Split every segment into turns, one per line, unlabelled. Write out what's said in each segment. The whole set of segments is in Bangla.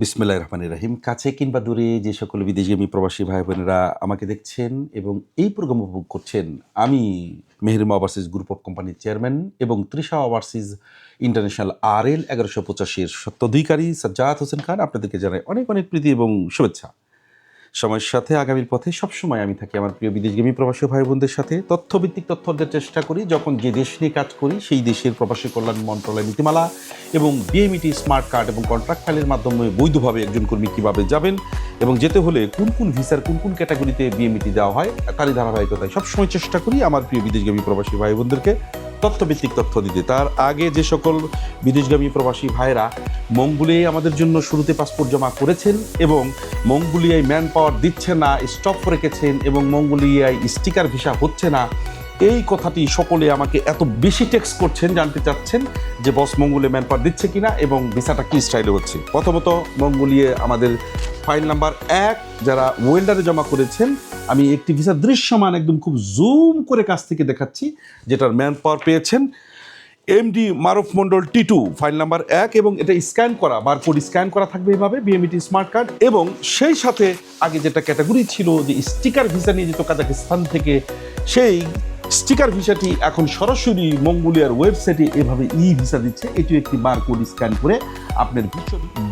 বিসমিল্লাহ রহমান রাহিম। কাছে কিংবা দূরে যে সকল বিদেশগামী প্রবাসী ভাই বোনেরা আমাকে দেখছেন এবং এই প্রোগ্রাম উপভোগ করছেন, আমি মেহরিমা ওভারসিজ গ্রুপ অফ কোম্পানির চেয়ারম্যান এবং Trisha overseas international R L এগারোশো পঁচাশির সত্যাধিকারী সাজ্জাদ হোসেন খান। আপনাদেরকে জানাই অনেক অনেক প্রীতি এবং শুভেচ্ছা। সময়ের সাথে আগামীর পথে সবসময় আমি থাকি আমার প্রিয় বিদেশগামী প্রবাসী ভাই বোনদের সাথে। তথ্যভিত্তিক তথ্য দেওয়ার চেষ্টা করি, যখন যে দেশ নিয়ে কাজ করি, সেই দেশের প্রবাসী কল্যাণ মন্ত্রণালয় নীতিমালা এবং বিএমইটি স্মার্ট কার্ড এবং কন্ট্রাক্ট ফাইলের মাধ্যমে বৈধভাবে একজন কর্মী কীভাবে যাবেন এবং যেতে হলে কোন কোন ভিসার কোন কোন ক্যাটাগরিতে বিএমইটি দেওয়া হয়, তারই ধারাবাহিকতায় সবসময় চেষ্টা করি আমার প্রিয় বিদেশগামী প্রবাসী ভাই বোনদেরকে তথ্যভিত্তিক তথ্য দিতে। তার আগে যে সকল বিদেশগামী প্রবাসী ভাইরা মঙ্গোলিয়ায় আমাদের জন্য শুরুতে পাসপোর্ট জমা করেছেন এবং মঙ্গোলিয়ায় ম্যান পাওয়ার দিচ্ছে না, স্টপ রেখেছেন এবং মঙ্গোলিয়ায় স্টিকার ভিসা হচ্ছে না, এই কথাটি সকলে আমাকে এত বেশি টেক্সট করছেন, জানতে চাচ্ছেন যে বস মঙ্গোলিয়া ম্যান পাওয়ার দিচ্ছে কিনা এবং ভিসাটা কী স্টাইলে হচ্ছে। প্রথমত মঙ্গোলিয়া আমাদের ফাইল নাম্বার এক, যারা ওয়েল্ডারে জমা করেছেন, আমি একটি ভিসা দৃশ্যমান একদম খুব জুম করে কাছ থেকে দেখাচ্ছি, যেটার ম্যান পাওয়ার পেয়েছেন MD Maruf Mondal T two file number এক, এবং এটা স্ক্যান করা বারকোড স্ক্যান করা থাকবে এভাবে বিএমইটি স্মার্ট কার্ড এবং সেই সাথে আগে যেটা ক্যাটাগরি ছিল যে স্টিকার ভিসা নিয়ে যেত কাজাকিস্তান থেকে, সেই স্টিকার ভিসাটি এখন সরাসরি মঙ্গোলিয়ার ওয়েবসাইটে এভাবে ই ভিসা দিচ্ছে। এটি একটি বারকোড স্ক্যান করে আপনার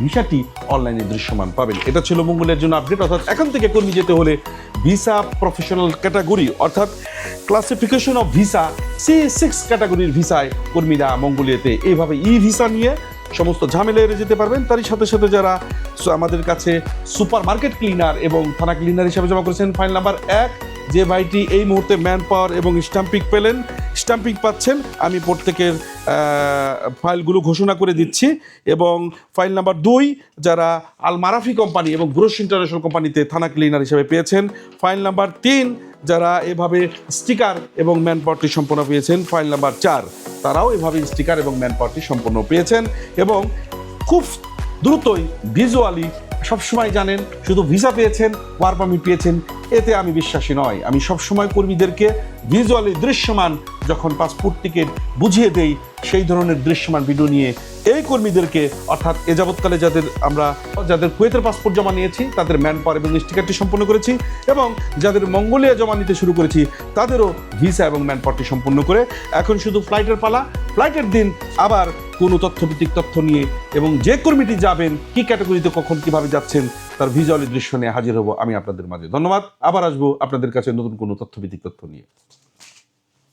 ভিসাটি অনলাইনে দৃশ্যমান পাবেন। এটা ছিল মঙ্গোলিয়ার জন্য আপডেট। অর্থাৎ এখন থেকে কর্মী যেতে হলে ভিসা প্রফেশনাল ক্যাটাগরি, অর্থাৎ classification of visa C six ক্যাটাগরির ভিসায় কর্মীরা মঙ্গোলিয়াতে এইভাবে ই ভিসা নিয়ে সমস্ত ঝামেলা এড়ে যেতে পারবেন। তারই সাথে সাথে যারা আমাদের কাছে সুপার মার্কেট ক্লিনার এবং থানা ক্লিনার হিসাবে জমা করেছেন, ফাইল নাম্বার এক যে ভাইটি এই মুহূর্তে ম্যান পাওয়ার এবং স্টাম্পিং পেলেন স্টাম্পিং পাচ্ছেন, আমি প্রত্যেকের ফাইলগুলো ঘোষণা করে দিচ্ছি এবং ফাইল নাম্বার দুই, যারা আল মারাফি কোম্পানি এবং গ্রোস ইন্টারন্যাশনাল কোম্পানিতে থানা ক্লিনার হিসেবে পেয়েছেন, ফাইল নাম্বার তিন, যারা এভাবে স্টিকার এবং ম্যান পাওয়ারটি সম্পন্ন পেয়েছেন, ফাইল নাম্বার চার, তারাও এভাবে স্টিকার এবং ম্যান পাওয়ারটি সম্পন্ন পেয়েছেন এবং খুব দ্রুতই ভিজুয়ালি সবসময় জানেন, শুধু ভিসা পেয়েছেন ওয়ার পারমিট পেয়েছেন এতে আমি বিশ্বাসী নয়। আমি সবসময় কর্মীদেরকে ভিজুয়ালি দৃশ্যমান যখন পাসপোর্ট টিকিট বুঝিয়ে দেই, সেই ধরনের দৃশ্যমান ভিডিও নিয়ে এই কর্মীদেরকে, অর্থাৎ এ যাবৎকালে যাদের আমরা, যাদের কুয়েতের পাসপোর্ট জমা নিয়েছি, তাদের ম্যান পাওয়ার এবং স্টিকারটি সম্পন্ন করেছি এবং যাদের মঙ্গোলিয়া জমা নিতে শুরু করেছি, তাদেরও ভিসা এবং ম্যান পাওয়ারটি সম্পন্ন করে এখন শুধু ফ্লাইটের পালা। ফ্লাইটের দিন আবার কোনো তথ্যভিত্তিক তথ্য নিয়ে এবং যে কর্মীটি যাবেন, কি ক্যাটাগরিতে কখন কীভাবে যাচ্ছেন, তার ভিজুয়ালি দৃশ্য নিয়ে হাজির হব আমি আপনাদের মাঝে। ধন্যবাদ। আবার আসব আপনাদের কাছে নতুন কোনো তথ্যভিত্তিক তথ্য নিয়ে।